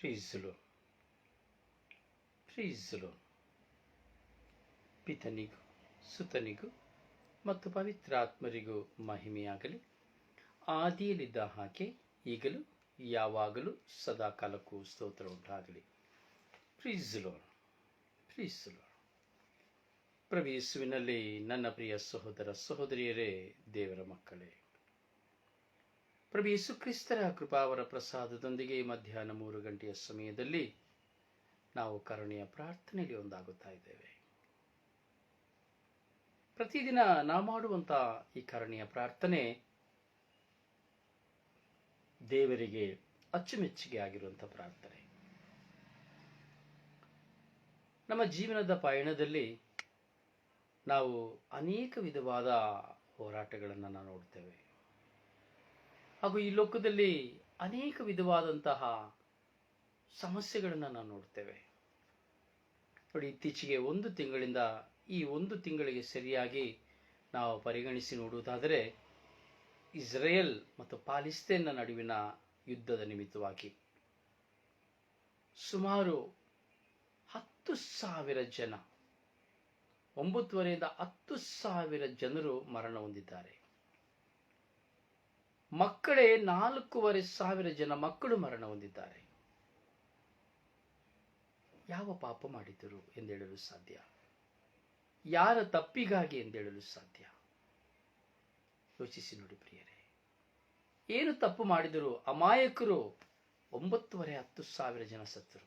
ಪ್ರೀಸಲು ಪ್ರೀಸಲು ಪಿತನಿಗೂ ಸುತನಿಗೂ ಮತ್ತು ಪವಿತ್ರಾತ್ಮರಿಗೂ ಮಹಿಮೆಯಾಗಲಿ. ಆದಿಯಲ್ಲಿದ್ದ ಹಾಗೆ ಈಗಲೂ, ಯಾವಾಗಲೂ ಸದಾಕಾಲಕ್ಕೂ ಸ್ತೋತ್ರ ಉಂಟಾಗಲಿ ಪ್ರೀಸಲು ಪ್ರೀಸಲು ಪ್ರವೇಶುವಿನಲ್ಲಿ ನನ್ನ ಪ್ರಿಯ ಸಹೋದರ ಸಹೋದರಿಯರೇ, ದೇವರ ಮಕ್ಕಳೇ ಪ್ರಭು ಯೇಸುಕ್ರಿಸ್ತರ ಕೃಪಾ ಕೃಪಾವರ ಪ್ರಸಾದದೊಂದಿಗೆ ಮಧ್ಯಾಹ್ನ ಮೂರು ಗಂಟೆಯ ಸಮಯದಲ್ಲಿ ನಾವು ಕರುಣೆಯ ಪ್ರಾರ್ಥನೆಯಲ್ಲಿ ಒಂದಾಗುತ್ತಾ ಇದ್ದೇವೆ. ಪ್ರತಿದಿನ ನಾವು ಮಾಡುವಂಥ ಈ ಕರುಣೆಯ ಪ್ರಾರ್ಥನೆ ದೇವರಿಗೆ ಅಚ್ಚುಮೆಚ್ಚುಗೆ ಆಗಿರುವಂಥ ಪ್ರಾರ್ಥನೆ. ನಮ್ಮ ಜೀವನದ ಪಯಣದಲ್ಲಿ ನಾವು ಅನೇಕ ವಿಧವಾದ ಹೋರಾಟಗಳನ್ನು ನಾವು ನೋಡ್ತೇವೆ. ಹಾಗೂ ಈ ಲೋಕದಲ್ಲಿ ಅನೇಕ ವಿಧವಾದಂತಹ ಸಮಸ್ಯೆಗಳನ್ನು ನಾವು ನೋಡ್ತೇವೆ. ನೋಡಿ, ಇತ್ತೀಚೆಗೆ ಒಂದು ತಿಂಗಳಿಂದ ಈ ಒಂದು ತಿಂಗಳಿಗೆ ಸರಿಯಾಗಿ ನಾವು ಪರಿಗಣಿಸಿ ನೋಡುವುದಾದರೆ ಇಸ್ರೇಲ್ ಮತ್ತು ಪಾಲಿಸ್ತೇನ್ನ ನಡುವಿನ ಯುದ್ಧದ ನಿಮಿತ್ತವಾಗಿ ಸುಮಾರು ಹತ್ತು ಸಾವಿರ ಜನ, ಒಂಬತ್ತುವರೆಯಿಂದ ಹತ್ತು ಸಾವಿರ ಜನರು ಮರಣ ಹೊಂದಿದ್ದಾರೆ. ಮಕ್ಕಳೇ ನಾಲ್ಕೂವರೆ ಸಾವಿರ ಜನ ಮಕ್ಕಳು ಮರಣ ಹೊಂದಿದ್ದಾರೆ. ಯಾವ ಪಾಪ ಮಾಡಿದರು ಎಂದೇಳಲು ಸಾಧ್ಯ? ಯಾರ ತಪ್ಪಿಗಾಗಿ ಎಂದೇಳಲು ಸಾಧ್ಯ? ಯೋಚಿಸಿ ನೋಡಿ ಪ್ರಿಯರೇ. ಏನು ತಪ್ಪು ಮಾಡಿದರು ಅಮಾಯಕರು ಒಂಬತ್ತುವರೆ ಹತ್ತು ಸಾವಿರ ಜನ ಸತ್ತರು.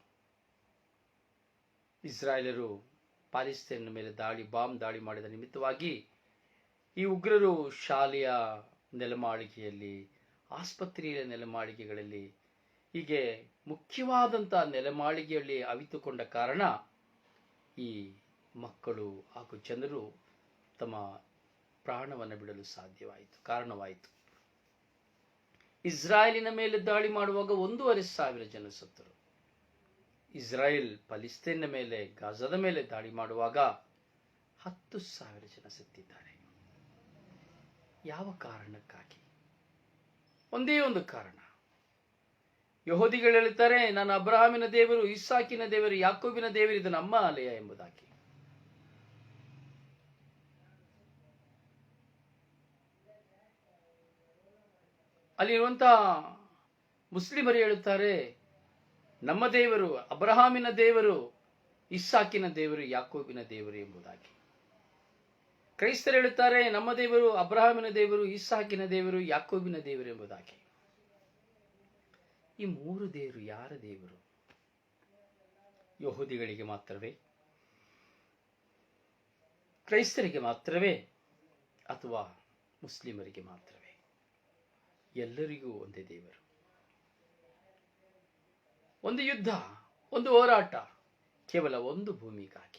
ಇಸ್ರಾಯೇಲರು ಪಾಲಿಸ್ತೇನ್ ಮೇಲೆ ದಾಳಿ, ಬಾಂಬ್ ದಾಳಿ ಮಾಡಿದ ನಿಮಿತ್ತವಾಗಿ ಈ ಉಗ್ರರು ಶಾಲೆಯ ನೆಲಮಾಳಿಗೆಯಲ್ಲಿ, ಆಸ್ಪತ್ರೆಯ ನೆಲಮಾಳಿಗೆಗಳಲ್ಲಿ ಹೀಗೆ ಮುಖ್ಯವಾದಂಥ ನೆಲಮಾಳಿಗೆಯಲ್ಲಿ ಅವಿತುಕೊಂಡ ಕಾರಣ ಈ ಮಕ್ಕಳು ಹಾಗೂ ಜನರು ತಮ್ಮ ಪ್ರಾಣವನ್ನು ಬಿಡಲು ಸಾಧ್ಯವಾಯಿತು, ಕಾರಣವಾಯಿತು. ಇಸ್ರಾಯೇಲಿನ ಮೇಲೆ ದಾಳಿ ಮಾಡುವಾಗ ಒಂದೂವರೆ ಸಾವಿರ ಜನ ಸತ್ತರು. ಇಸ್ರಾಯೇಲ್ ಪಲಿಸ್ತೇನ್ನ ಮೇಲೆ, ಗಾಜದ ಮೇಲೆ ದಾಳಿ ಮಾಡುವಾಗ ಹತ್ತು ಸಾವಿರ ಜನ ಸತ್ತಿದ್ದಾರೆ. ಯಾವ ಕಾರಣಕ್ಕಾಗಿ? ಒಂದೇ ಒಂದು ಕಾರಣ. ಯಹೋದಿಗಳು ಹೇಳ್ತಾರೆ, ನಾನು ಅಬ್ರಹಾಮಿನ ದೇವರು, ಇಸ್ಸಾಕಿನ ದೇವರು, ಯಾಕೋಬಿನ ದೇವರು, ಇದು ನಮ್ಮ ಆಲಯ ಎಂಬುದಾಗಿ. ಅಲ್ಲಿರುವಂತಹ ಮುಸ್ಲಿಮರು ಹೇಳುತ್ತಾರೆ, ನಮ್ಮ ದೇವರು, ಅಬ್ರಹಾಮಿನ ದೇವರು, ಇಸ್ಸಾಕಿನ ದೇವರು, ಯಾಕೋಬಿನ ದೇವರು ಎಂಬುದಾಗಿ. ಕ್ರೈಸ್ತರು ಹೇಳುತ್ತಾರೆ, ನಮ್ಮ ದೇವರು ಅಬ್ರಹಾಮಿನ ದೇವರು ಇಸ್ಸಾಕಿನ ದೇವರು, ಯಾಕೋಬಿನ ದೇವರು ಎಂಬುದಾಗಿ. ಈ ಮೂರು ದೇವರು ಯಾರ ದೇವರು? ಯಹೂದಿಗಳಿಗೆ ಮಾತ್ರವೇ? ಕ್ರೈಸ್ತರಿಗೆ ಮಾತ್ರವೇ ಅಥವಾ ಮುಸ್ಲಿಮರಿಗೆ ಮಾತ್ರವೇ? ಎಲ್ಲರಿಗೂ ಒಂದೇ ದೇವರು. ಒಂದು ಯುದ್ಧ, ಒಂದು ಹೋರಾಟ, ಕೇವಲ ಒಂದು ಭೂಮಿಗಾಗಿ.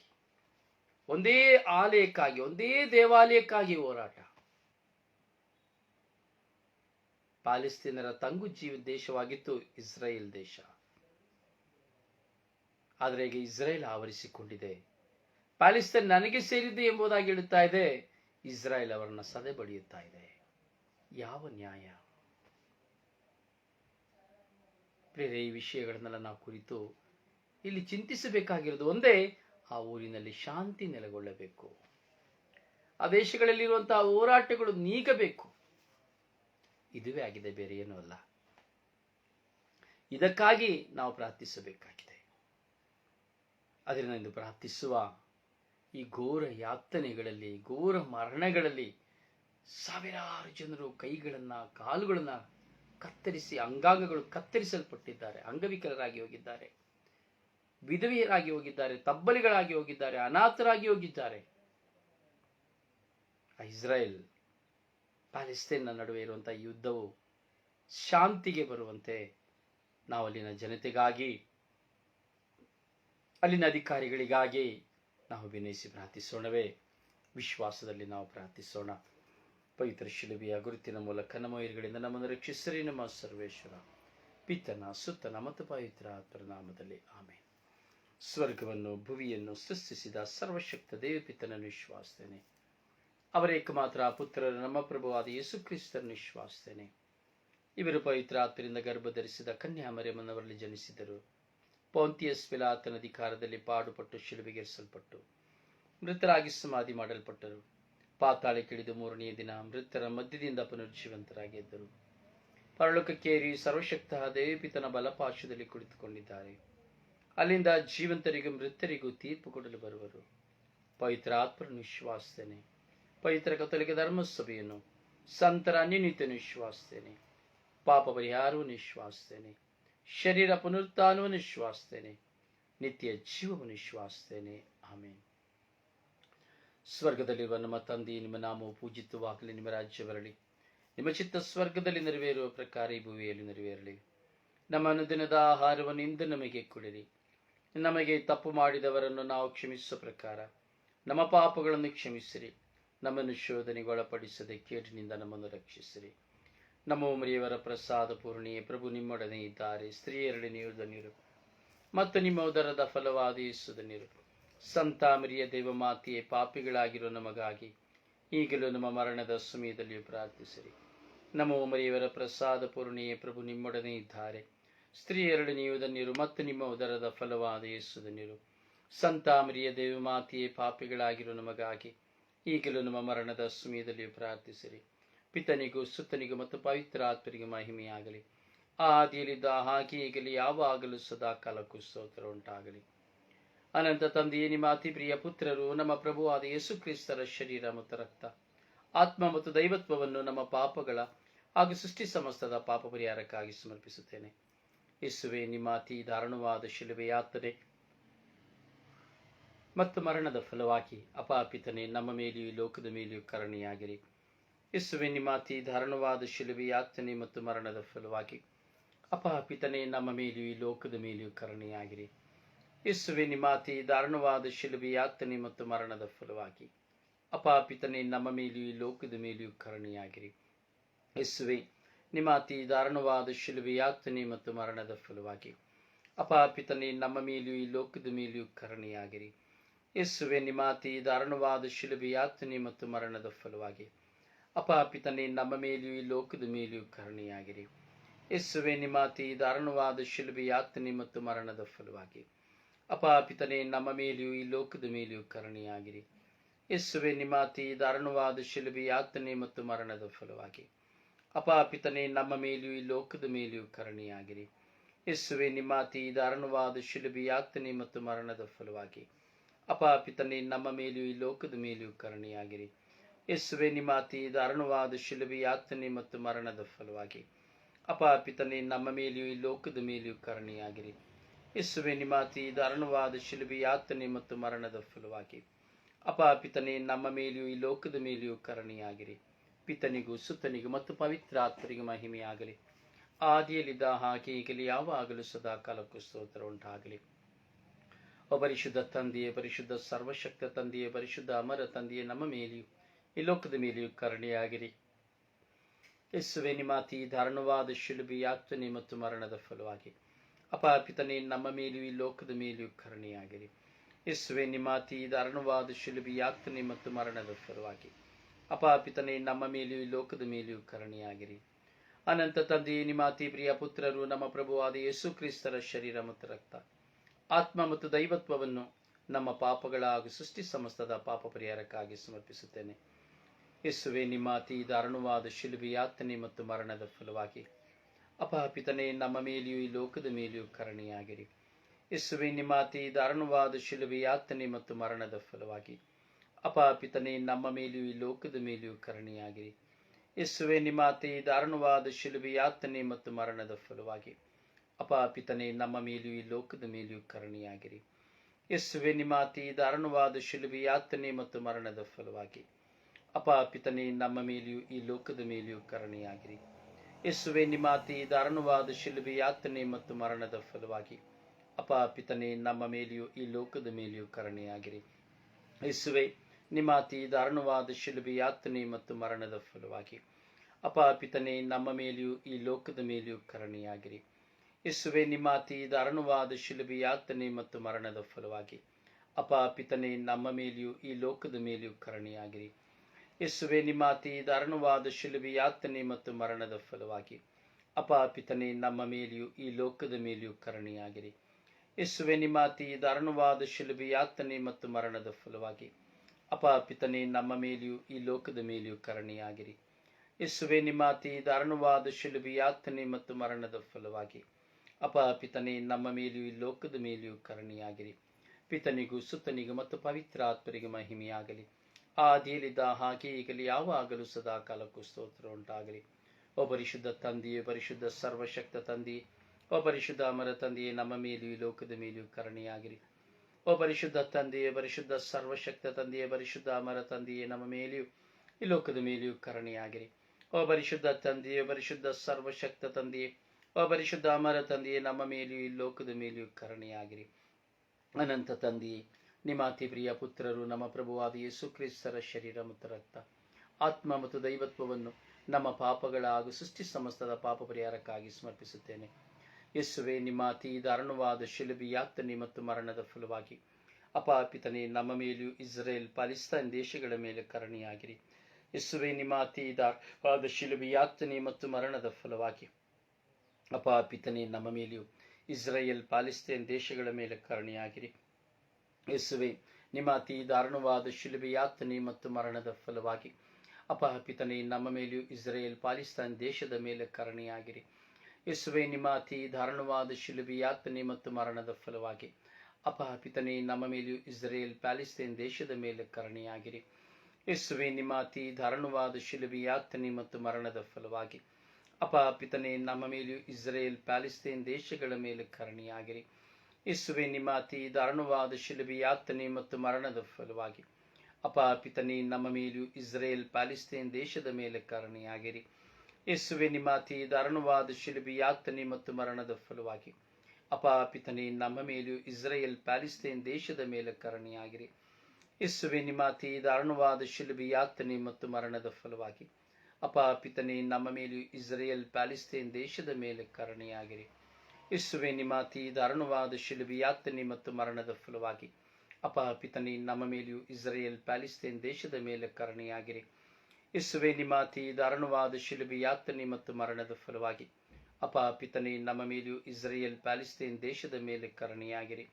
ಒಂದೇ ಆಲಯಕ್ಕಾಗಿ, ಒಂದೇ ದೇವಾಲಯಕ್ಕಾಗಿ ಹೋರಾಟ. ಪಾಲಿಸ್ತೀನರ ತಂಗು ಜೀವ ದೇಶವಾಗಿತ್ತು ಇಸ್ರೇಲ್ ದೇಶ. ಆದರೆ ಈಗ ಇಸ್ರೇಲ್ ಆವರಿಸಿಕೊಂಡಿದೆ. ಪ್ಯಾಲಿಸ್ತೇನ್ ನನಗೆ ಸೇರಿದ್ದು ಎಂಬುದಾಗಿ ಹೇಳುತ್ತಾ ಇದೆ. ಇಸ್ರಾಯೇಲ್ ಅವರನ್ನ ಸದೆ ಬಡಿಯುತ್ತಾ ಇದೆ. ಯಾವ ನ್ಯಾಯ? ಪ್ರೇರೆ ಈ ವಿಷಯಗಳನ್ನೆಲ್ಲ ನಾವು ಕುರಿತು ಇಲ್ಲಿ ಚಿಂತಿಸಬೇಕಾಗಿರೋದು ಒಂದೇ ಆ ಊರಿನಲ್ಲಿ ಶಾಂತಿ ನೆಲೆಗೊಳ್ಳಬೇಕು. ಆ ದೇಶಗಳಲ್ಲಿರುವಂತಹ ಹೋರಾಟಗಳು ನೀಗಬೇಕು. ಇದುವೇ ಆಗಿದೆ, ಬೇರೆ ಏನೂ ಅಲ್ಲ. ಇದಕ್ಕಾಗಿ ನಾವು ಪ್ರಾರ್ಥಿಸಬೇಕಾಗಿದೆ. ಅದರಿಂದ ಇಂದು ಪ್ರಾರ್ಥಿಸುವ ಈ ಘೋರ ಯಾತನೆಗಳಲ್ಲಿ, ಘೋರ ಮರಣಗಳಲ್ಲಿ ಸಾವಿರಾರು ಜನರು ಕೈಗಳನ್ನ, ಕಾಲುಗಳನ್ನ ಕತ್ತರಿಸಿ, ಅಂಗಾಂಗಗಳು ಕತ್ತರಿಸಲ್ಪಟ್ಟಿದ್ದಾರೆ, ಅಂಗವಿಕಲರಾಗಿ ಹೋಗಿದ್ದಾರೆ. ವಿಧವೆಯರಾಗಿ ಹೋಗಿದ್ದಾರೆ, ತಬ್ಬಲಿಗಳಾಗಿ ಹೋಗಿದ್ದಾರೆ, ಅನಾಥರಾಗಿ ಹೋಗಿದ್ದಾರೆ. ಇಸ್ರಾಯೇಲ್ ಪ್ಯಾಲೆಸ್ತೇನ್ನ ನಡುವೆ ಇರುವಂಥ ಯುದ್ಧವು ಶಾಂತಿಗೆ ಬರುವಂತೆ ನಾವು ಅಲ್ಲಿನ ಜನತೆಗಾಗಿ, ಅಲ್ಲಿನ ಅಧಿಕಾರಿಗಳಿಗಾಗಿ ನಾವು ವಿನಯಿಸಿ ಪ್ರಾರ್ಥಿಸೋಣವೇ. ವಿಶ್ವಾಸದಲ್ಲಿ ನಾವು ಪ್ರಾರ್ಥಿಸೋಣ. ಪವಿತ್ರ ಶಿಲುಬಿಯ ಗುರುತಿನ ಮೂಲಕ ನಮ್ಮ ವೈರಿಗಳಿಂದ ನಮ್ಮನ್ನು ರಕ್ಷಿಸರಿ, ನಮ್ಮ ಸರ್ವೇಶ್ವರ. ಪಿತನ, ಸುತ್ತನ ಮತ್ತು ಪವಿತ್ರ ಆತ್ಮರ ನಾಮದಲ್ಲಿ ಆಮೇಲೆ ಸ್ವರ್ಗವನ್ನು, ಭುವಿಯನ್ನು ಸೃಷ್ಟಿಸಿದ ಸರ್ವಶಕ್ತ ದೇವಪಿತನನ್ನು ವಿಶ್ವಾಸ್ತೇನೆ ಅವರೇಕ ಏಕಮಾತ್ರ ಪುತ್ರರ, ನಮ್ಮ ಪ್ರಭುವಾದ ಯೇಸು ಕ್ರಿಸ್ತರನ್ನು ವಿಶ್ವಾಸ್ತೇನೆ ಇವರು ಪವಿತ್ರ ಆತ್ಮರಿಂದ ಗರ್ಭ ಧರಿಸಿದ ಕನ್ಯಾ ಮರಿಯಮ್ಮನವರಲ್ಲಿ ಜನಿಸಿದರು. ಪೌಂತಿಯಸ್ ಪಿಲಾತನ ಅಧಿಕಾರದಲ್ಲಿ ಪಾಡುಪಟ್ಟು ಶಿಲುಬೆಗೇರಿಸಲ್ಪಟ್ಟು ಮೃತರಾಗಿ ಸಮಾಧಿ ಮಾಡಲ್ಪಟ್ಟರು. ಪಾತಾಳಕ್ಕಿಳಿದು ಮೂರನೆಯ ದಿನ ಮೃತರ ಮಧ್ಯದಿಂದ ಪುನರ್ಜೀವಂತರಾಗಿದ್ದರು ಪರಳುಕಕ್ಕೇರಿ ಸರ್ವಶಕ್ತ ದೇವಿಪಿತನ ಬಲಪಾಶದಲ್ಲಿ ಕುಳಿತುಕೊಂಡಿದ್ದಾರೆ. ಅಲ್ಲಿಂದ ಜೀವಂತರಿಗೂ ಮೃತರಿಗೂ ತೀರ್ಪು ಕೊಡಲು ಬರುವರು. ಪವಿತ್ರ ಆತ್ಮರ ವಿಶ್ವಾಸ್ತೇನೆ ಪವಿತ್ರ ಕಥೋಲಿಕ ಧರ್ಮಸಭೆಯನ್ನು, ಸಂತರ ಅನ್ಯನೀತಿಯನ್ನು ವಿಶ್ವಾಸ್ತೇನೆ ಪಾಪ ಪರಿಹಾರವನ್ನು ವಿಶ್ವಾಸ್ತೇನೆ ಶರೀರ ಪುನರುತ್ಥಾನವನ್ನು ವಿಶ್ವಾಸ್ತೇನೆ ನಿತ್ಯ ಜೀವವನ್ನು ವಿಶ್ವಾಸ್ತೇನೆ ಆಮೇನ್. ಸ್ವರ್ಗದಲ್ಲಿರುವ ನಮ್ಮ ತಂದೆ, ನಿಮ್ಮ ನಾಮವು ಪೂಜಿತವಾಗಲಿ ನಿಮ್ಮ ರಾಜ್ಯ ಬರಲಿ. ನಿಮ್ಮ ಚಿತ್ತ ಸ್ವರ್ಗದಲ್ಲಿ ನೆರವೇರುವ ಪ್ರಕಾರ ಈ ಭೂಮಿಯಲ್ಲಿ ನೆರವೇರಲಿ. ನಮ್ಮ ಅನುದಿನದ ಆಹಾರವನ್ನು ಇಂದು ನಮಗೆ ಕೊಡಿರಿ. ನಮಗೆ ತಪ್ಪು ಮಾಡಿದವರನ್ನು ನಾವು ಕ್ಷಮಿಸುವ ಪ್ರಕಾರ, ನಮ್ಮ ಪಾಪಗಳನ್ನು ಕ್ಷಮಿಸಿರಿ. ನಮ್ಮನ್ನು ಶೋಧನೆಗೆ ಒಳಪಡಿಸದೆ ಕೇಟಿನಿಂದ ನಮ್ಮನ್ನು ರಕ್ಷಿಸಿರಿ. ನಮ್ಮ ಮರಿಯವರ ಪ್ರಸಾದ ಪೂರ್ಣಿಯೇ. ಪ್ರಭು ನಿಮ್ಮೊಡನೆ ಇದ್ದಾರೆ. ಸ್ತ್ರೀಯರಡೆ ನೀರು ಮತ್ತು ನಿಮ್ಮ ಉದರದ ಫಲವಾದ ಯೇಸು ಧನ್ಯರು ಸಂತ ಮರಿಯ ದೇವಮಾತೆಯೇ, ಪಾಪಿಗಳಾಗಿರೋ ನಮಗಾಗಿ ಈಗಲೂ ನಮ್ಮ ಮರಣದ ಸಮಯದಲ್ಲಿಯೂ ಪ್ರಾರ್ಥಿಸಿರಿ. ನಮ್ಮ ಮರಿಯವರ ಪ್ರಸಾದ ಪೂರ್ಣಿಯೇ. ಪ್ರಭು ನಿಮ್ಮೊಡನೆ ಇದ್ದಾರೆ. ಸ್ತ್ರೀಯರಡು ನೀವು ಧನ್ಯರು, ಮತ್ತು ನಿಮ್ಮ ಉದರದ ಫಲವಾದ ಯೇಸು ಧನ್ಯರು. ಸಂತ ಮರಿಯ ದೇವಮಾತೆಯೇ ಪಾಪಿಗಳಾಗಿರೋ ನಮಗಾಗಿ. ಈಗಲೂ ನಮ್ಮ ಮರಣದ ಸಮಯದಲ್ಲಿಯೂ ಪ್ರಾರ್ಥಿಸಿರಿ. ಪಿತನಿಗೂ, ಸುತ್ತನಿಗೂ ಮತ್ತು ಪವಿತ್ರ ಆತ್ಮರಿಗೂ ಮಹಿಮೆಯಾಗಲಿ. ಆದಿಯಲ್ಲಿದ್ದ ಹಾಗೆ ಈಗಲಿ, ಯಾವಾಗಲೂ ಸದಾ ಕಾಲಕ್ಕೂ ಸ್ತೋತ್ರ ಉಂಟಾಗಲಿ. ಅನಂತ ತಂದೆಯೇ, ನಿಮ್ಮ ಅತಿ ಪ್ರಿಯ ಪುತ್ರರು, ನಮ್ಮ ಪ್ರಭುವಾದ ಯೇಸು ಕ್ರಿಸ್ತರ ಶರೀರ ಮತ್ತು ರಕ್ತ. ಆತ್ಮ ಮತ್ತು ದೈವತ್ವವನ್ನು ನಮ್ಮ ಪಾಪಗಳ ಹಾಗೂ ಸೃಷ್ಟಿ ಸಮಸ್ತದ ಪಾಪ ಪರಿಹಾರಕ್ಕಾಗಿ ಸಮರ್ಪಿಸುತ್ತೇನೆ. ಯೇಸುವೆ, ನಿಮ್ಮ ಅತಿ ದಾರುಣವಾದ ಶಿಲುಬೆಯಾತನೆ ಮತ್ತು ಮರಣದ ಫಲವಾಗಿ ಅಪಾಪಿತನೆ, ನಮ್ಮ ಮೇಲೆಯೂ ಲೋಕದ ಮೇಲೆಯೂ ಕರುಣೆಯಾಗಿರಿ. ಯೇಸುವೆ, ನಿಮ್ಮ ಅತಿ ದಾರುಣವಾದ ಮತ್ತು ಮರಣದ ಫಲವಾಗಿ ಅಪಾಪಿತನೆ, ನಮ್ಮ ಮೇಲೆಯೂ ಲೋಕದ ಮೇಲೆಯೂ ಕರುಣೆಯಾಗಿರಿ. ಯೇಸುವೆ, ನಿಮ್ಮ ಅತಿ ದಾರುಣವಾದ ಮತ್ತು ಮರಣದ ಫಲವಾಗಿ ಅಪಾಪಿತನೆ, ನಮ್ಮ ಮೇಲೆಯೂ ಲೋಕದ ಮೇಲೆಯೂ ಕರುಣೆಯಾಗಿರಿ. ಯೇಸುವೆ ನಿಮ್ಮ ಅತಿ ದಾರುಣವಾದ ಮತ್ತು ಮರಣದ ಫಲವಾಗಿ. ಅಪಾಪಿತನೇ ನಮ್ಮ ಮೇಲೆಯೂ ಈ ಲೋಕದ ಮೇಲೆಯೂ ಕರುಣೆಯಾಗಿರಿ. ಯೇಸುವೆ, ನಿಮ್ಮ ಅತಿ ದಾರುಣವಾದ ಮತ್ತು ಮರಣದ ಫಲವಾಗಿ. ಅಪಾಪಿತನೆ ನಮ್ಮ ಮೇಲೆಯೂ ಈ ಲೋಕದ ಮೇಲೆಯೂ ಕರುಣೆಯಾಗಿರಿ. ಯೇಸುವೆ, ನಿಮ್ಮ ಅತಿ ದಾರುಣವಾದ ಮತ್ತು ಮರಣದ ಫಲವಾಗಿ. ಅಪಾಪಿತನೆ ನಮ್ಮ ಮೇಲೆಯೂ ಈ ಲೋಕದ ಮೇಲೆಯೂ ಕರುಣೆಯಾಗಿರಿ. ಯೇಸುವೆ, ನಿಮ್ಮ ಅತಿ ದಾರುಣವಾದ ಮತ್ತು ಮರಣದ ಫಲವಾಗಿ. ಅಪಾಪಿತನೆ ನಮ್ಮ ಮೇಲೆಯೂ ಈ ಲೋಕದ ಮೇಲೆಯೂ ಕರುಣೆಯಾಗಿರಿ. ಯೇಸುವೆ, ನಿಮ್ಮ ಅತಿ ದಾರುಣವಾದ ಶಿಲುಬಿಯಾಗ್ತನೆ ಮತ್ತು ಮರಣದ ಫಲವಾಗಿ. ಅಪಾಪಿತನೆ ನಮ್ಮ ಮೇಲೆಯೂ ಈ ಲೋಕದ ಮೇಲೆಯೂ ಕರುಣೆಯಾಗಿರಿ. ಯೇಸುವೆ, ನಿಮ್ಮ ಅತಿ ದಾರುಣವಾದ ಶಿಲುಬಿಯಾಗ್ತನೆ ಮತ್ತು ಮರಣದ ಫಲವಾಗಿ. ಅಪಾಪಿತನೆ ನಮ್ಮ ಮೇಲೆಯೂ ಈ ಲೋಕದ ಮೇಲೆಯೂ ಕರುಣೆಯಾಗಿರಿ. ಯೇಸುವೆ, ನಿಮ್ಮ ಅತಿ ದಾರುಣವಾದ ಶಿಲುಬಿಯಾತನೆ ಮತ್ತು ಮರಣದ ಫಲವಾಗಿ. ಅಪಾಪಿತನೆ ನಮ್ಮ ಮೇಲೆಯೂ ಈ ಲೋಕದ ಮೇಲೆಯೂ ಕರುಣೆಯಾಗಿರಿ. ಪಿತನಿಗೂ ಸುತ್ತನಿಗೂ ಮತ್ತು ಪವಿತ್ರ ಆತ್ಮರಿಗೂ ಮಹಿಮೆಯಾಗಲಿ. ಆದಿಯಲ್ಲಿದ್ದ ಹಾಗೆ ಈಗಲಿ, ಯಾವಾಗಲೂ ಸದಾ ಕಾಲಕ್ಕೂ ಸ್ತೋತ್ರ ಉಂಟಾಗಲಿ. ಪರಿಶುದ್ಧ ತಂದೆಯೇ, ಪರಿಶುದ್ಧ ಸರ್ವಶಕ್ತ ತಂದೆಯೇ, ಪರಿಶುದ್ಧ ಅಮರ ತಂದೆಯೇ, ನಮ್ಮ ಮೇಲೆಯೂ, ಈ ಲೋಕದ ಮೇಲೆಯೂ ಕರುಣೆಯಾಗಿರಿ. ಯೇಸುವೆ ನಿಮಾತಿ ಧಾರಣವಾದ ಶಿಲುಬಿ, ಯಾತನೆ ಮತ್ತು ಮರಣದ ಫಲವಾಗಿ. ಅಪಾಪಿತನೇ ನಮ್ಮ ಮೇಲೆಯೂ, ಈ ಲೋಕದ ಮೇಲೆಯೂ ಕರುಣೆಯಾಗಿರಿ. ಯೇಸುವೆ ನಿಮಾತಿ ಧಾರಣವಾದ ಶಿಲುಬೆ, ಯಾತನೆ ಮತ್ತು ಮರಣದ ಫಲವಾಗಿ. ಅಪಾಪಿತನೆ, ನಮ್ಮ ಮೇಲೆಯೂ ಈ ಲೋಕದ ಮೇಲೆಯೂ ಕರುಣೆಯಾಗಿರಿ. ಅನಂತ ತಂದೆಯೇ, ನಿಮ್ಮ ಪ್ರಿಯ ಪುತ್ರರು, ನಮ್ಮ ಪ್ರಭುವಾದ ಯೇಸು ಕ್ರಿಸ್ತರ ಶರೀರ ಮತ್ತು ರಕ್ತ. ಆತ್ಮ ಮತ್ತು ದೈವತ್ವವನ್ನು ನಮ್ಮ ಪಾಪಗಳ ಹಾಗೂ ಸೃಷ್ಟಿ ಸಮಸ್ತದ ಪಾಪ ಪರಿಹಾರಕ್ಕಾಗಿ ಸಮರ್ಪಿಸುತ್ತೇನೆ. ಯೇಸುವೆ, ನಿಮ್ಮ ಅತಿ ದಾರುಣವಾದ ಶಿಲುಬೆ ಯಾತನೆ ಮತ್ತು ಮರಣದ ಫಲವಾಗಿ. ಅಪಾಪಿತನೆ, ನಮ್ಮ ಮೇಲೆಯೂ ಈ ಲೋಕದ ಮೇಲೆಯೂ ಕರುಣೆಯಾಗಿರಿ. ಯೇಸುವೆ, ನಿಮ್ಮ ಅತಿ ದಾರುಣವಾದ ಶಿಲುಬೆ ಯಾತನೆ ಮತ್ತು ಮರಣದ ಫಲವಾಗಿ. ಅಪಾಪಿತನೆ, ನಮ್ಮ ಮೇಲೆಯೂ ಈ ಲೋಕದ ಮೇಲೆಯೂ ಕರುಣೆಯಾಗಿರಿ ಯೇಸುವೆ, ನಿಮ್ಮ ಅತಿ ದಾರುಣವಾದ ಶಿಲುಬೆ ಯಾತನೆ ಮತ್ತು ಮರಣದ ಫಲವಾಗಿ. ಅಪಾಪಿತನೆ, ನಮ್ಮ ಮೇಲೆಯೂ ಈ ಲೋಕದ ಮೇಲೆಯೂ ಕರುಣೆಯಾಗಿರಿ ಯೇಸುವೆ, ನಿಮ್ಮ ಅತಿ ದಾರುಣವಾದ ಶಿಲುಬೆ ಯಾತನೆ ಮತ್ತು ಮರಣದ ಫಲವಾಗಿ. ಅಪಾಪಿತನೆ, ನಮ್ಮ ಮೇಲೆಯೂ ಈ ಲೋಕದ ಮೇಲೆಯೂ ಕರುಣೆಯಾಗಿರಿ ಯೇಸುವೆ, ನಿಮ್ಮ ಅತಿ ದಾರುಣವಾದ ಶಿಲುಬೆ ಯಾತನೆ ಮತ್ತು ಮರಣದ ಫಲವಾಗಿ. ಅಪಾಪಿತನೆ, ನಮ್ಮ ಮೇಲೆಯೂ ಈ ಲೋಕದ ಮೇಲೆಯೂ ಕರುಣೆಯಾಗಿರಿ ಯೇಸುವೆ ನಿಮ್ಮ ಅತಿ ದಾರುಣವಾದ ಶಿಲುಬೆ ಯಾತನೆ ಮತ್ತು ಮರಣದ ಫಲವಾಗಿ. ಅಪಾಪಿತನೆ ನಮ್ಮ ಮೇಲೆಯೂ ಈ ಲೋಕದ ಮೇಲೆಯೂ ಕರುಣೆಯಾಗಿರಿ. ಯೇಸುವೆ, ನಿಮ್ಮ ಅತಿ ದಾರುಣವಾದ ಶಿಲುಬೆ ಯಾತನೆ ಮತ್ತು ಮರಣದ ಫಲವಾಗಿ. ಅಪಾಪಿತನೆ ನಮ್ಮ ಮೇಲೆಯೂ ಈ ಲೋಕದ ಮೇಲೆಯೂ ಕರುಣೆಯಾಗಿರಿ. ಯೇಸುವೆ, ನಿಮ್ಮ ಅತಿ ದಾರುಣವಾದ ಶಿಲುಬೆ ಯಾತನೆ ಮತ್ತು ಮರಣದ ಫಲವಾಗಿ. ಅಪಾಪಿತನೆ ನಮ್ಮ ಮೇಲೆಯೂ ಈ ಲೋಕದ ಮೇಲೆಯೂ ಕರುಣೆಯಾಗಿರಿ. ಯೇಸುವೆ, ನಿಮ್ಮ ಅತಿ ದಾರುಣವಾದ ಶಿಲುಬೆ ಯಾತನೆ ಮತ್ತು ಮರಣದ ಫಲವಾಗಿ. ಅಪ ಪಿತನೆ, ನಮ್ಮ ಮೇಲೆಯೂ, ಈ ಲೋಕದ ಮೇಲೆಯೂ ಕರಣಿಯಾಗಿರಿ. ಯೇಸುವೆ, ನಿಮ್ಮ ಅತಿ ದಾರುಣವಾದ ಶಿಲುಬಿ ಮತ್ತು ಮರಣದ ಫಲವಾಗಿ. ಅಪ ಪಿತನೆ, ನಮ್ಮ ಮೇಲೆಯೂ, ಈ ಲೋಕದ ಮೇಲೆಯೂ ಕರಣಿಯಾಗಿರಿ. ಪಿತನಿಗೂ, ಸುತ್ತನಿಗೂ ಮತ್ತು ಪವಿತ್ರ ಆತ್ಮರಿಗೆ ಮಹಿಮೆಯಾಗಲಿ. ಆದಿಯಲ್ಲಿದ್ದ ಹಾಗೆ ಈಗಲೂ, ಯಾವಾಗಲೂ ಸದಾ ಕಾಲಕ್ಕೂ ಸ್ತೋತ್ರ ಉಂಟಾಗಲಿ. ಓ ಪರಿಶುದ್ಧ ತಂದೆಯೇ, ಪರಿಶುದ್ಧ ಸರ್ವಶಕ್ತ ತಂದೆಯೇ, ಓ ಪರಿಶುದ್ಧ ಅಮರ ತಂದೆಯೇ, ನಮ್ಮ ಮೇಲೆಯೂ ಲೋಕದ ಮೇಲೆಯೂ ಕರುಣೆಯಾಗಿರಿ. ಓ ಪರಿಶುದ್ಧ ತಂದೆಯೇ, ಪರಿಶುದ್ಧ ಸರ್ವಶಕ್ತ ತಂದೆಯೇ, ಪರಿಶುದ್ಧ ಅಮರ ತಂದೆಯೇ, ನಮ್ಮ ಮೇಲೆಯೂ, ಈ ಲೋಕದ ಮೇಲೆಯೂ ಕರುಣೆಯಾಗಿರಿ. ಓ ಪರಿಶುದ್ಧ ತಂದೆಯೇ, ಪರಿಶುದ್ಧ ಸರ್ವಶಕ್ತ ತಂದೆಯೇ ಓ ಪರಿಶುದ್ಧ ಅಮರ ತಂದೆಯೇ, ನಮ್ಮ ಮೇಲೆಯೂ, ಈ ಲೋಕದ ಮೇಲೆಯೂ ಕರುಣೆಯಾಗಿರಿ. ಅನಂತ ತಂದೆಯೇ, ನಿಮ್ಮ ಅತಿ ಪ್ರಿಯ ಪುತ್ರರು, ನಮ್ಮ ಪ್ರಭುವಾದ ಯೇಸು ಕ್ರಿಸ್ತರ ಶರೀರ ಮತ್ತು ರಕ್ತ, ಆತ್ಮ ಮತ್ತು ದೈವತ್ವವನ್ನು ನಮ್ಮ ಪಾಪಗಳ ಹಾಗೂ ಸೃಷ್ಟಿ ಸಮಸ್ತದ ಪಾಪ ಪರಿಹಾರಕ್ಕಾಗಿ ಸಮರ್ಪಿಸುತ್ತೇನೆ. ಯೇಸುವೆ, ನಿಮ್ಮ ಅತಿ ದಾರುಣವಾದ ಶಿಲುಬಿ ಮತ್ತು ಮರಣದ ಫಲವಾಗಿ. ಅಪಾಪಿತನೆ ನಮ್ಮ ಮೇಲೆಯೂ ಇಸ್ರೇಲ್, ಪಾಲಿಸ್ತಾನ್ ದೇಶಗಳ ಮೇಲೆ ಕರುಣೆಯಾಗಿರಿ. ಯೇಸುವೆ, ನಿಮ್ಮ ಅತಿ ದಾರುಣವಾದ ಮತ್ತು ಮರಣದ ಫಲವಾಗಿ. ಅಪಾಪಿತನೇ ನಮ್ಮ ಮೇಲೆಯೂ ಇಸ್ರೇಲ್, ಪಾಲಿಸ್ತಾನ್ ದೇಶಗಳ ಮೇಲೆ ಕರುಣೆಯಾಗಿರಿ. ಯೇಸುವೆ, ನಿಮ್ಮ ಅತಿ ದಾರುಣವಾದ ಶಿಲುಬೆ ಮತ್ತು ಮರಣದ ಫಲವಾಗಿ. ಅಪಹಪಿತನೆ ನಮ್ಮ ಮೇಲೆಯೂ ಇಸ್ರೇಲ್, ಪಾಲಿಸ್ತಾನ್ ದೇಶದ ಮೇಲೆ ಕರುಣೆಯಾಗಿರಿ. ಯೇಸುವೆ, ನಿಮ್ಮ ಅತಿ ದಾರುಣವಾದ ಶಿಲುಬೆ ಯಾತನೆ ಮತ್ತು ಮರಣದ ಫಲವಾಗಿ. ಅಪಹಪಿತನೆ ನಮ್ಮ ಮೇಲೆಯೂ ಇಸ್ರೇಲ್ ಪ್ಯಾಲಿಸ್ತೇನ್ ದೇಶದ ಮೇಲೆ ಕರುಣೆಯಾಗಿರಿ. ಯೇಸುವೆ, ನಿಮ್ಮ ಅತಿ ದಾರುಣವಾದ ಶಿಲುಬೆ ಯಾತನೆ ಮತ್ತು ಮರಣದ ಫಲವಾಗಿ. ಅಪಹಪಿತನೆ ನಮ್ಮ ಮೇಲೆಯೂ ಇಸ್ರೇಲ್ ಪ್ಯಾಲಿಸ್ತೇನ್ ದೇಶಗಳ ಮೇಲೆ ಕರುಣೆಯಾಗಿರಿ. ಯೇಸುವೆ, ನಿಮ್ಮ ಅತಿ ದಾರುಣವಾದ ಶಿಲುಬೆ ಯಾತನೆ ಮತ್ತು ಮರಣದ ಫಲವಾಗಿ. ಅಪಾಪಿತನಿ ನಮ್ಮ ಮೇಲೆಯೂ ಇಸ್ರೇಲ್ ಪ್ಯಾಲಿಸ್ತೇನ್ ದೇಶದ ಮೇಲೆ ಕರುಣೆಯಾಗಿರಿ. ಯೇಸುವೆ ನಿಮ್ಮ ಅತಿ ದಾರುಣವಾದ ಶಿಲುಬಿ ಮತ್ತು ಮರಣದ ಫಲವಾಗಿ. ಅಪಾಪಿತನೆ ನಮ್ಮ ಮೇಲೂ ಇಸ್ರೇಲ್ ಪ್ಯಾಲಿಸ್ತೇನ್ ದೇಶದ ಮೇಲೆ ಕರಣಿಯಾಗಿರಿ. ಯೇಸುವೆ ನಿಮ್ಮ ಅತಿ ದಾರುಣವಾದ ಶಿಲುಬಿ ಮತ್ತು ಮರಣದ ಫಲವಾಗಿ. ಅಪಾಪಿತನೆ ನಮ್ಮ ಮೇಲೂ ಇಸ್ರೇಲ್ ಪ್ಯಾಲಿಸ್ತೇನ್ ದೇಶದ ಮೇಲೆ ಕರಣಿಯಾಗಿರಿ. ಯೇಸುವೆ ನಿಮ್ಮ ಅತಿ ದಾರುಣವಾದ ಶಿಲುಬಿ ಮತ್ತು ಮರಣದ ಫಲವಾಗಿ. ಅಪಾಪಿತನೇ ನಮ್ಮ ಮೇಲೂ ಇಸ್ರೇಲ್ ಪ್ಯಾಲಿಸ್ತೇನ್ ದೇಶದ ಮೇಲೆ ಕರುಣೆಯಾಗಿರಿ. ಯೇಸುವೆ ನಿಮಾತಿ ದಾರುಣವಾದ ಶಿಲುಬೆ ಯಾತನೆ ಮತ್ತು ಮರಣದ ಫಲವಾಗಿ. ಅಪ ಪಿತನೆ, ನಮ್ಮ ಮೇಲೂ ಇಸ್ರೇಲ್ ಪ್ಯಾಲಿಸ್ತೇನ್ ದೇಶದ ಮೇಲೆ ಕರುಣೆಯಾಗಿರಿ.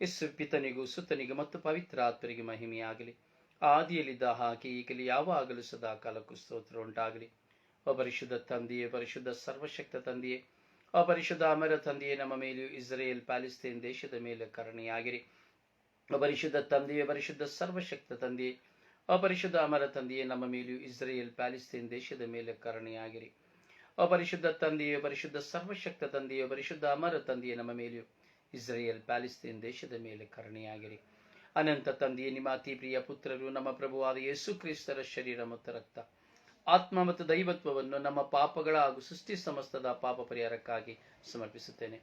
ಇಸು ಪಿತನಿಗೂ ಸುತ್ತನಿಗೂ ಮತ್ತು ಪವಿತ್ರ ಆತ್ಮರಿಗೆ ಮಹಿಮೆಯಾಗಲಿ. ಆದಿಯಲ್ಲಿದ್ದ ಹಾಗೆ ಈಗಲೇ ಯಾವಾಗಲೂ ಸದಾ ಕಾಲಕ್ಕೂ ಸ್ತೋತ್ರ ಉಂಟಾಗಲಿ. ಅಪರಿಶುದ್ಧ ತಂದೆಯೇ, ಪರಿಶುದ್ಧ ಸರ್ವಶಕ್ತ ತಂದೆಯೇ ಅಪರಿಶುದ್ಧ ಅಮರ ತಂದೆಯೇ, ನಮ್ಮ ಮೇಲೂ ಇಸ್ರೇಲ್ ಪ್ಯಾಲಿಸ್ತೇನ್ ದೇಶದ ಮೇಲೆ ಕರುಣೆಯಾಗಿರಿ. ಅಪರಿಶುದ್ಧ ತಂದೆಯೇ, ಪರಿಶುದ್ಧ ಸರ್ವಶಕ್ತ ತಂದೆಯೇ ಅಪರಿಶುದ್ಧ ಅಮರ ತಂದೆಯೇ ನಮ್ಮ ಮೇಲೆಯೂ ಇಸ್ರೇಲ್ ಪ್ಯಾಲಿಸ್ತೀನ್ ದೇಶದ ಮೇಲೆ ಕರುಣೆಯಾಗಿರಿ. ಅಪರಿಶುದ್ಧ ತಂದೆಯೇ ಪರಿಶುದ್ಧ ಸರ್ವಶಕ್ತ ತಂದೆಯೇ ಪರಿಶುದ್ಧ ಅಮರ ತಂದೆಯೇ ನಮ್ಮ ಮೇಲೆಯೂ ಇಸ್ರೇಲ್ ಪ್ಯಾಲಿಸ್ತೀನ್ ದೇಶದ ಮೇಲೆ ಕರುಣೆಯಾಗಿರಿ. ಅನಂತ ತಂದೆಯೇ, ನಿಮ್ಮ ಅತಿ ಪ್ರಿಯ ಪುತ್ರರು, ನಮ್ಮ ಪ್ರಭುವಾದ ಯೇಸು ಕ್ರಿಸ್ತರ ಶರೀರ ಮತ್ತು ರಕ್ತ. ಆತ್ಮ ಮತ್ತು ದೈವತ್ವವನ್ನು ನಮ್ಮ ಪಾಪಗಳ ಹಾಗೂ ಸೃಷ್ಟಿ ಸಮಸ್ತದ ಪಾಪ ಪರಿಹಾರಕ್ಕಾಗಿ ಸಮರ್ಪಿಸುತ್ತೇನೆ.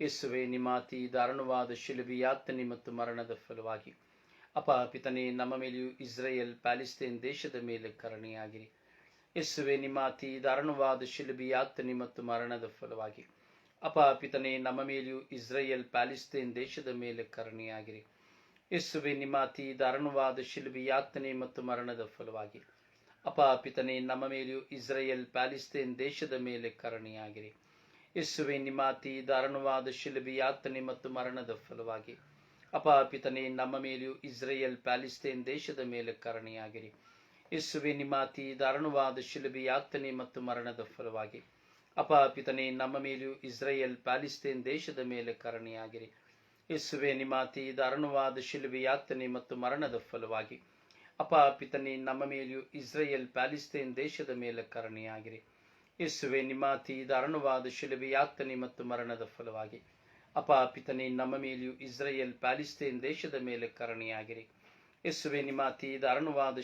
ಯೇಸುವೆ, ನಿಮ್ಮ ಅತಿ ದಾರುಣವಾದ ಶಿಲುಬಿ ಮತ್ತು ಮರಣದ ಫಲವಾಗಿ ಅಪಪಿತನೆ ನಮ್ಮ ಮೇಲೆಯೂ ಇಸ್ರೇಲ್, ಪ್ಯಾಲಿಸ್ತೇನ್ ದೇಶದ ಮೇಲೆ ಕರುಣೆಯಾಗಿರಿ. ಯೇಸುವೆ, ನಿಮ್ಮ ಅತಿ ದಾರುಣವಾದ ಶಿಲುಬಿ ಮತ್ತು ಮರಣದ ಫಲವಾಗಿ. ಅಪಪಿತನೆ ನಮ್ಮ ಮೇಲೆಯೂ ಇಸ್ರೇಲ್, ಪ್ಯಾಲಿಸ್ತೇನ್ ದೇಶದ ಮೇಲೆ ಕರುಣೆಯಾಗಿರಿ. ಯೇಸುವೆ, ನಿಮ್ಮ ಅತಿ ದಾರುಣವಾದ ಶಿಲುಬಿ ಮತ್ತು ಮರಣದ ಫಲವಾಗಿ. ಅಪಾಪಿತನೆ ನಮ್ಮ ಮೇಲೆಯೂ ಇಸ್ರೇಲ್, ಪ್ಯಾಲಿಸ್ತೇನ್ ದೇಶದ ಮೇಲೆ ಕರುಣೆಯಾಗಿರಿ. ಯೇಸುವೆ, ನಿಮ್ಮ ಅತಿ ದಾರುಣವಾದ ಶಿಲುಬಿ ಮತ್ತು ಮರಣದ ಫಲವಾಗಿ. ಅಪಾಪಿತನೆ, ನಮ್ಮ ಮೇಲೆಯೂ ಇಸ್ರೇಲ್ ಪ್ಯಾಲಿಸ್ತೇನ್ ದೇಶದ ಮೇಲೆ ಕರಣಿಯಾಗಿರಿ. ಯೇಸುವೆ, ನಿಮ್ಮ ಅತಿ ದಾರುಣವಾದ ಶಿಲುಬೆ ಯಾತನೆ ಮತ್ತು ಮರಣದ ಫಲವಾಗಿ. ಅಪಾಪಿತನೇ, ನಮ್ಮ ಮೇಲೆಯೂ ಇಸ್ರೇಲ್ ಪ್ಯಾಲಿಸ್ತೇನ್ ದೇಶದ ಮೇಲೆ ಕರಣಿಯಾಗಿರಿ. ಯೇಸುವೆ, ನಿಮ್ಮ ಅತಿ ದಾರುಣವಾದ ಶಿಲುಬೆ ಯಾತನೆ ಮತ್ತು ಮರಣದ ಫಲವಾಗಿ. ಅಪಾಪಿತನೆ, ನಮ್ಮ ಮೇಲೆಯೂ ಇಸ್ರೇಲ್ ಪ್ಯಾಲಿಸ್ತೇನ್ ದೇಶದ ಮೇಲೆ ಕರಣಿಯಾಗಿರಿ. ಯೇಸುವೆ, ನಿಮ್ಮ ಅತಿ ದಾರುಣವಾದ ಶಿಲುಬೆ ಯಾತನೆ ಮತ್ತು ಮರಣದ ಫಲವಾಗಿ. ಅಪಾಪಿತನೆ ನಮ್ಮ ಮೇಲೆಯೂ ಇಸ್ರೇಲ್ ಪ್ಯಾಲಿಸ್ತೇನ್ ದೇಶದ ಮೇಲೆ ಕರುಣೆಯಾಗಿರಿ ಯೇಸುವೆ, ನಿಮ್ಮ ಅತಿ ದಾರುಣವಾದ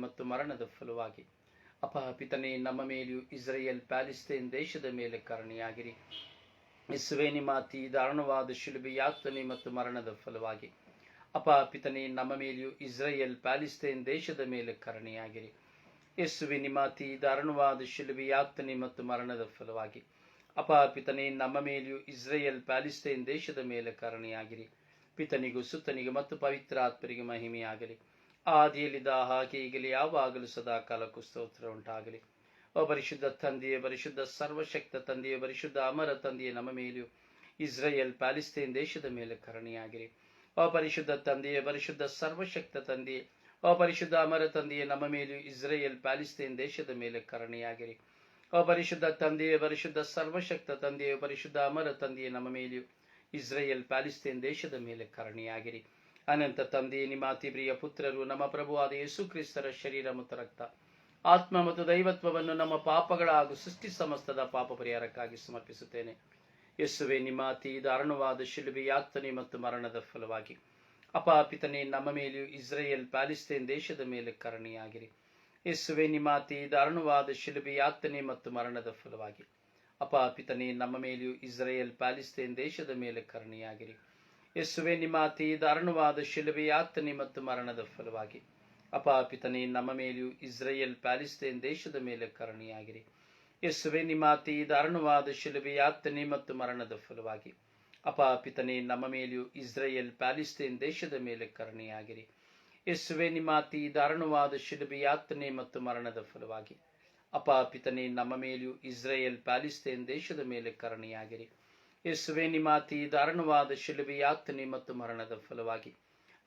ಮತ್ತು ಮರಣದ ಫಲವಾಗಿ. ಅಪಪಿತನೆ ನಮ್ಮ ಮೇಲೆಯೂ ಇಸ್ರೇಲ್ ಪ್ಯಾಲಿಸ್ತೇನ್ ದೇಶದ ಮೇಲೆ ಕರುಣೆಯಾಗಿರಿ ಯೇಸುವೆ, ನಿಮ್ಮ ಅತಿ ದಾರುಣವಾದ ಮತ್ತು ಮರಣದ ಫಲವಾಗಿ. ಅಪಾಪಿತನೆ ನಮ್ಮ ಮೇಲೆಯೂ ಇಸ್ರೇಲ್ ಪ್ಯಾಲಿಸ್ತೇನ್ ದೇಶದ ಮೇಲೆ ಕರುಣೆಯಾಗಿರಿ ಯೇಸುವೆ, ನಿಮ್ಮ ಅತಿ ದಾರುಣವಾದ ಮತ್ತು ಮರಣದ ಫಲವಾಗಿ. ಅಪಾಪಿತನೆ ನಮ್ಮ ಮೇಲೆಯೂ ಇಸ್ರೇಲ್ ಪ್ಯಾಲಿಸ್ತೀನ್ ದೇಶದ ಮೇಲೆ ಕರುಣೆಯಾಗಿರಿ. ಪಿತನಿಗೂ ಸುತ್ತನಿಗೂ ಮತ್ತು ಪವಿತ್ರ ಆತ್ಮರಿಗೆ ಮಹಿಮೆಯಾಗಲಿ. ಆದಿಯಲ್ಲಿದ್ದ ಹಾಗೆ ಈಗಲೇ ಯಾವಾಗಲೂ ಸದಾ ಕಾಲಕ್ಕೂ ಸ್ತೋತ್ರ ಉಂಟಾಗಲಿ. ಓ ಪರಿಶುದ್ಧ ತಂದೆಯೇ, ಪರಿಶುದ್ಧ ಸರ್ವಶಕ್ತ ತಂದೆಯೇ, ಪರಿಶುದ್ಧ ಅಮರ ತಂದೆಯೇ, ನಮ್ಮ ಮೇಲೆಯೂ ಇಸ್ರೇಲ್ ಪ್ಯಾಲಿಸ್ತೇನ್ ದೇಶದ ಮೇಲೆ ಕರುಣೆಯಾಗಿರಿ. ಅಪರಿಶುದ್ಧ ತಂದೆಯೇ, ಪರಿಶುದ್ಧ ಸರ್ವಶಕ್ತ ತಂದೆಯೇ ಅಪರಿಶುದ್ಧ ಅಮರ ತಂದೆಯೇ, ನಮ್ಮ ಮೇಲೆಯೂ ಇಸ್ರೇಲ್ ಪ್ಯಾಲಿಸ್ತೇನ್ ದೇಶದ ಮೇಲೆ ಕರುಣೆಯಾಗಿರಿ. ಅಪರಿಶುದ್ಧ ತಂದೆಯೇ ಪರಿಶುದ್ಧ, ಸರ್ವಶಕ್ತ ತಂದೆಯೇ ಪರಿಶುದ್ಧ, ಅಮರ ತಂದೆಯೇ ನಮ್ಮ ಮೇಲೆಯೂ. ಇಸ್ರೇಲ್, ಪ್ಯಾಲಿಸ್ತೇನ್ ದೇಶದ ಮೇಲೆ ಕರಣಿಯಾಗಿರಿ. ಅನಂತ ತಂದೆಯೇ, ನಿಮ್ಮ ಅತಿ ಪ್ರಿಯ ಪುತ್ರರು, ನಮ್ಮ ಪ್ರಭುವಾದ ಯೇಸು ಕ್ರಿಸ್ತರ ಶರೀರ ಮತ್ತು ರಕ್ತ. ಆತ್ಮ ಮತ್ತು ದೈವತ್ವವನ್ನು ನಮ್ಮ ಪಾಪಗಳ ಹಾಗೂ ಸೃಷ್ಟಿ ಸಮಸ್ತದ ಪಾಪ ಪರಿಹಾರಕ್ಕಾಗಿ ಸಮರ್ಪಿಸುತ್ತೇನೆ. ಯೇಸುವೆ, ನಿಮ್ಮ ಅತಿ ದಾರುಣವಾದ ಶಿಲುಬೆ ಯಾತನೆ ಮತ್ತು ಮರಣದ ಫಲವಾಗಿ. ಅಪಾಪಿತನೆ ನಮ್ಮ ಮೇಲೆಯೂ ಇಸ್ರೇಲ್, ಪ್ಯಾಲಿಸ್ತೇನ್ ದೇಶದ ಮೇಲೆ ಕರುಣೆಯಾಗಿರಿ. ಯೇಸುವೆ ನಿಮಾತಿ ದಾರುಣವಾದ ಶಿಲುಬೆ ಯಾತನೆ ಮತ್ತು ಮರಣದ ಫಲವಾಗಿ. ಅಪಾಪಿತನೆ ನಮ್ಮ ಮೇಲೆಯೂ ಇಸ್ರೇಲ್ ಪ್ಯಾಲಿಸ್ತೇನ್ ದೇಶದ ಮೇಲೆ ಕರುಣೆಯಾಗಿರಿ. ಯೇಸುವೆ ನಿಮಾತಿ ದಾರುಣವಾದ ಶಿಲುಬೆ ಯಾತನೆ ಮತ್ತು ಮರಣದ ಫಲವಾಗಿ. ಅಪಾಪಿತನೆ ನಮ್ಮ ಮೇಲೆಯೂ ಇಸ್ರೇಲ್ ಪ್ಯಾಲಿಸ್ತೇನ್ ದೇಶದ ಮೇಲೆ ಕರುಣೆಯಾಗಿರಿ. ಯೇಸುವೆ ನಿಮಾತಿ ದಾರುಣವಾದ ಶಿಲುಬೆ ಯಾತನೆ ಮತ್ತು ಮರಣದ ಫಲವಾಗಿ. ಅಪಾಪಿತನೆ ನಮ್ಮ ಮೇಲೆಯೂ ಇಸ್ರೇಲ್ ಪ್ಯಾಲಿಸ್ತೇನ್ ದೇಶದ ಮೇಲೆ ಕರುಣೆಯಾಗಿರಿ. ಯೇಸುವೆ ನಿಮಾತಿ ದಾರುಣವಾದ ಶಿಲುಬೆ ಯಾತನೆ ಮತ್ತು ಮರಣದ ಫಲವಾಗಿ. ಅಪಾಪಿತನೇ ನಮ್ಮ ಮೇಲೆಯೂ ಇಸ್ರೇಲ್ ಪ್ಯಾಲಿಸ್ತೇನ್ ದೇಶದ ಮೇಲೆ ಕರುಣೆಯಾಗಿರಿ. ಯೇಸುವೆ ನಿಮಾತಿ ದಾರುಣವಾದ ಶಿಲುಬೆ ಯಾತನೆ ಮತ್ತು ಮರಣದ ಫಲವಾಗಿ.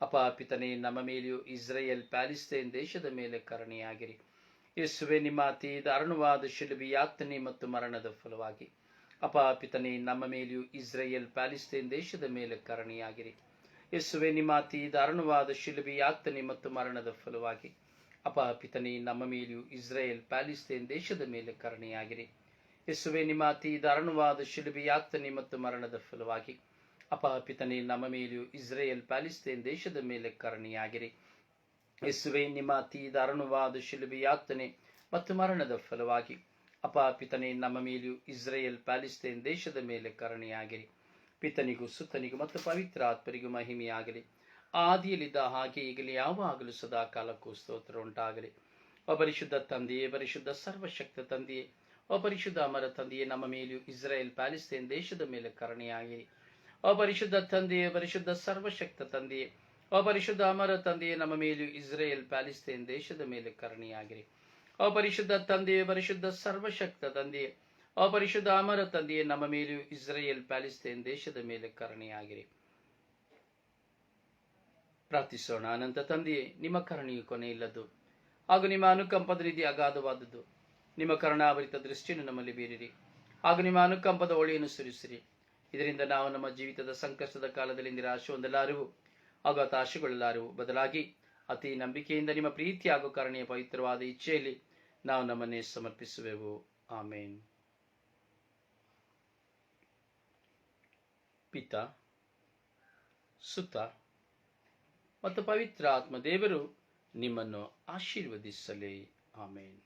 ಅಪಾಪಿತನೇ ನಮ್ಮ ಮೇಲೆಯೂ ಇಸ್ರೇಲ್ ಪ್ಯಾಲಿಸ್ತೇನ್ ದೇಶದ ಮೇಲೆ ಕರುಣೆಯಾಗಿರಿ. ಯೇಸುವೆ ನಿಮಾತಿ ದಾರುಣವಾದ ಶಿಲುಬೆ ಯಾತನೆ ಮತ್ತು ಮರಣದ ಫಲವಾಗಿ. ಅಪಾಪಿತನೇ ನಮ್ಮ ಮೇಲೆಯೂ ಇಸ್ರೇಲ್ ಪ್ಯಾಲಿಸ್ತೇನ್ ದೇಶದ ಮೇಲೆ ಕರುಣೆಯಾಗಿರಿ. ಯೇಸುವೆ, ನಿಮ್ಮ ಅತಿ ದಾರುಣವಾದ ಶಿಲುಬಿ ಯಾತನೆ ಮತ್ತು ಮರಣದ ಫಲವಾಗಿ. ಅಪಹಪಿತನಿ ನಮ್ಮ ಮೇಲೆಯೂ ಇಸ್ರೇಲ್ ಪ್ಯಾಲಿಸ್ತೇನ್ ದೇಶದ ಮೇಲೆ ಕರುಣೆಯಾಗಿರಿ ಯೇಸುವೆ, ನಿಮ್ಮ ಅತಿ ದಾರುಣವಾದ ಶಿಲುಬಿ ಯಾತನೆ ಮತ್ತು ಮರಣದ ಫಲವಾಗಿ. ಅಪಹಪಿತನಿ ನಮ್ಮ ಮೇಲೆಯೂ ಇಸ್ರೇಲ್ ಪ್ಯಾಲಿಸ್ತೇನ್ ದೇಶದ ಮೇಲೆ ಕರುಣೆಯಾಗಿರಿ ಯೇಸುವೆ, ನಿಮ್ಮ ಅತಿ ದಾರುಣವಾದ ಶಿಲುಬಿ ಯಾತನೆ ಮತ್ತು ಮರಣದ ಫಲವಾಗಿ. ಅಪಹಪಿತನೆ ನಮ್ಮ ಮೇಲೆಯೂ ಇಸ್ರೇಲ್ ಪ್ಯಾಲಿಸ್ತೇನ್ ದೇಶದ ಮೇಲೆ ಕರುಣೆಯಾಗಿರಿ ಪಿತನಿಗೂ ಸುತ್ತನಿಗೂ ಮತ್ತು ಪವಿತ್ರ ಆತ್ಮರಿಗೂ ಮಹಿಮೆಯಾಗಲಿ. ಆದಿಯಲ್ಲಿದ್ದ ಹಾಗೆ ಈಗಲೇ ಯಾವಾಗಲೂ ಸದಾ ಕಾಲಕ್ಕೂ ಸ್ತೋತ್ರ ಉಂಟಾಗಲಿ ಅಪರಿಶುದ್ಧ ತಂದೆಯೇ, ಪರಿಶುದ್ಧ ಸರ್ವಶಕ್ತ ತಂದೆಯೇ ಅಪರಿಶುದ್ಧ ಅಮರ ತಂದೆಯೇ, ನಮ್ಮ ಮೇಲೆಯೂ ಇಸ್ರೇಲ್ ಪ್ಯಾಲಿಸ್ತೇನ್ ದೇಶದ ಮೇಲೆ ಕರುಣೆಯಾಗಿರಿ ಅಪರಿಶುದ್ಧ ತಂದೆಯೇ, ಪರಿಶುದ್ಧ ಸರ್ವಶಕ್ತ ತಂದೆಯೇ ಅಪರಿಶುದ್ಧ ಅಮರ ತಂದೆಯೇ, ನಮ್ಮ ಮೇಲೆಯೂ ಇಸ್ರೇಲ್ ಪ್ಯಾಲಿಸ್ತೇನ್ ದೇಶದ ಮೇಲೆ ಕರುಣೆಯಾಗಿರಿ ಅಪರಿಶುದ್ಧ ತಂದೆಯೇ, ಪರಿಶುದ್ಧ ಸರ್ವಶಕ್ತ ತಂದೆಯೇ ಅಪರಿಶುದ್ಧ ಅಮರ ತಂದೆಯೇ, ನಮ್ಮ ಮೇಲೆಯೂ ಇಸ್ರೇಲ್, ಪ್ಯಾಲಿಸ್ತೇನ್ ದೇಶದ ಮೇಲೆ ಕರುಣೆಯಾಗಿರಿ. ಪ್ರಾರ್ಥಿಸೋಣ. ಅನಂತ ತಂದೆಯೇ, ನಿಮ್ಮ ಕರುಣೆಯು ಕೊನೆಯಿಲ್ಲದ್ದು. ಹಾಗೂ ನಿಮ್ಮ ಅನುಕಂಪದ ರೀತಿ ಅಗಾಧವಾದದ್ದು. ನಿಮ್ಮ ಕರುಣಾಭರಿತ ದೃಷ್ಟಿಯನ್ನು ನಮ್ಮಲ್ಲಿ ಬೀರಿರಿ ಹಾಗೂ ನಿಮ್ಮ ಅನುಕಂಪದ ಒಳಿಯನ್ನು ಸುರಿಸಿರಿ. ಇದರಿಂದ ನಾವು ನಮ್ಮ ಜೀವಿತದ ಸಂಕಷ್ಟದ ಕಾಲದಲ್ಲಿ ನಿರಾಶೆ ಹೊಂದಲಾರೆವು. ಹಾಗೂ ಹತಾಶೆಗೊಳ್ಳಲಾರೆವು. ಬದಲಾಗಿ ಅತಿ ನಂಬಿಕೆಯಿಂದ ನಿಮ್ಮ ಪ್ರೀತಿ ಹಾಗೂ ಕರುಣೆಯ ಪವಿತ್ರವಾದ ಇಚ್ಛೆಯಲ್ಲಿ ನಾವು ನಮ್ಮನ್ನೇ ಸಮರ್ಪಿಸುವೆವು. ಆಮೇನ್. ಪಿತ, ಸುತ ಮತ್ತು ಪವಿತ್ರ ಆತ್ಮ ದೇವರು ನಿಮ್ಮನ್ನು ಆಶೀರ್ವದಿಸಲಿ. ಆಮೇನ್.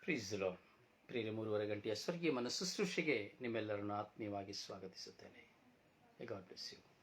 ಪ್ರೀಸ್ ಲಾರ್ಡ್ ಪ್ರಿಯ ಮೂರುವರೆ ಗಂಟೆಯ ಸ್ವರ್ಗೀಯ ಮನ ಶುಶ್ರೂಷೆಗೆ ನಿಮ್ಮೆಲ್ಲರನ್ನು ಆತ್ಮೀಯವಾಗಿ ಸ್ವಾಗತಿಸುತ್ತೇನೆ. ಯು